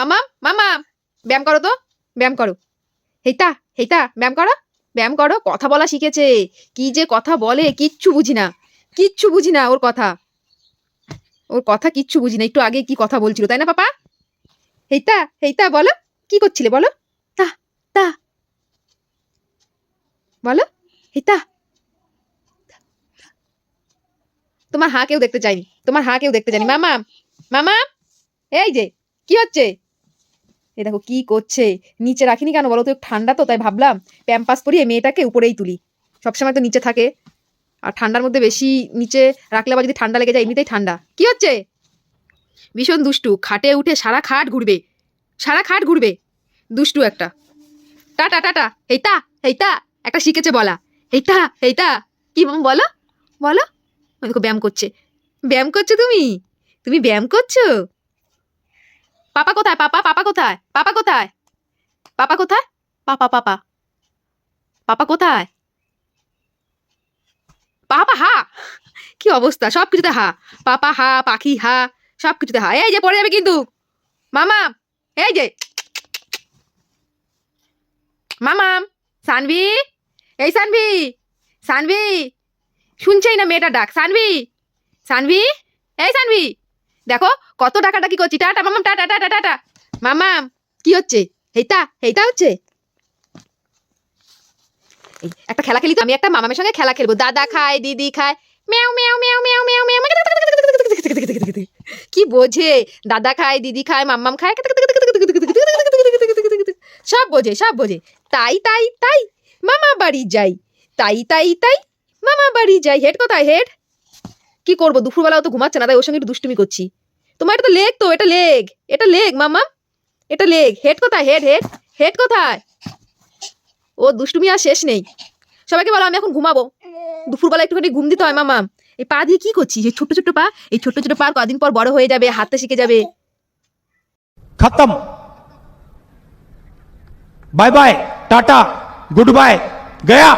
মামা মামা, ব্যায়াম করো তো, ব্যায়াম করো। হেইতা হেইতা, ব্যায়াম করো ব্যায়াম করো, কথা বলা শিখেছে। কি যে কথা বলে কিচ্ছু বুঝি না, কিচ্ছু বুঝি না ওর কথা। ওর কথা কিচ্ছু বুঝি না, একটু আগে কি কথা বলছিল, তাই না পাপা? হেইতা হেইতা, বলো, কি করছিলে বলো? তা তা। বলো, হেইতা। তোমার হা কেউ দেখতে চাইনি তোমার হা কেউ দেখতে চাইনি মামা মামা, এই যে কি হচ্ছে? এই দেখো কি করছে? নিচে রাখিনি কেন বলো তো? ঠান্ডা তো, তাই ভাবলাম প্যাম্পাস পরিয়ে মেয়েটাকে উপরেই তুলি। সবসময় তো নিচে থাকে। আর ঠান্ডার মধ্যে বেশি নিচে রাখলে আবার যদি ঠান্ডা লেগে যায়, এমনিতেই ঠান্ডা। কি হচ্ছে? ভীষণ দুষ্টু। খাটে উঠে সারা খাট ঘুরবে। সারা খাট ঘুরবে। দুষ্টু একটা। টাটা টাটা হেইতা হেইতা একটা শিখেছে বলা। হেইতা হেইতা কি বলো? বলো। দেখো ব্যায়াম করছে। ব্যায়াম করছ তুমি? তুমি ব্যায়াম করছ? পাপা কোথায়? পাপা পাপা কোথায়? পাপা কোথায়? পাপা কোথায়? পাপা পাপা। পাপা কোথায়? পাপা, হা। কি অবস্থা? সব কিছুতে হা। পাপা, হা, পাখি, হা সব কিছুতে হা। এই যে, পড়ে যাবে কিন্তু। মামা, এই যে। মামাম সানভি, এই সানভি সানভি। শুনছেই না মেয়েটা ডাক। সানভি সানভি, এই সানভি। দেখো কত টাকাটা কি করছি টাটা মামাম টাটা টাটা টাটা মামাম কি হচ্ছে হেইতা হেইতা হচ্ছে একটা খেলা খেলি তো আমি একটা মামামের সঙ্গে খেলা খেলব দাদা খায় দিদি খায় মেও মেও মেও মেও মেও মেও কি বোঝে দাদা খায় দিদি খায় মাম্মাম খায় সব বোঝে সব বোঝে তাই তাই তাই মামা বাড়ি যাই তাই তাই তাই মামা বাড়ি যাই হেড কোথায় হেড কি করব? দুপুরবেলাও তো ঘুমাচ্ছে না, তাই ওর সঙ্গে একটু দুষ্টুমি করছি। তোমার এটা তো লেগ তো, এটা লেগ এটা লেগ মামা এটা লেগ, হেড কোথায়? হেড হেড হেড কোথায়? ও দুষ্টুমি আর শেষ নেই। সবাইকে বলো, আমি এখন ঘুমাবো। দুপুরবেলা একটুখানি ঘুম দিতে হয় মামা এই পা দিয়ে কি করছি এই ছোট্ট ছোট্ট পা, এই ছোট্ট ছোট্ট পা কদিন পর বড় হয়ে যাবে হাতে শিখে যাবে। খতম। Bye bye, tata, good bye, Gaya.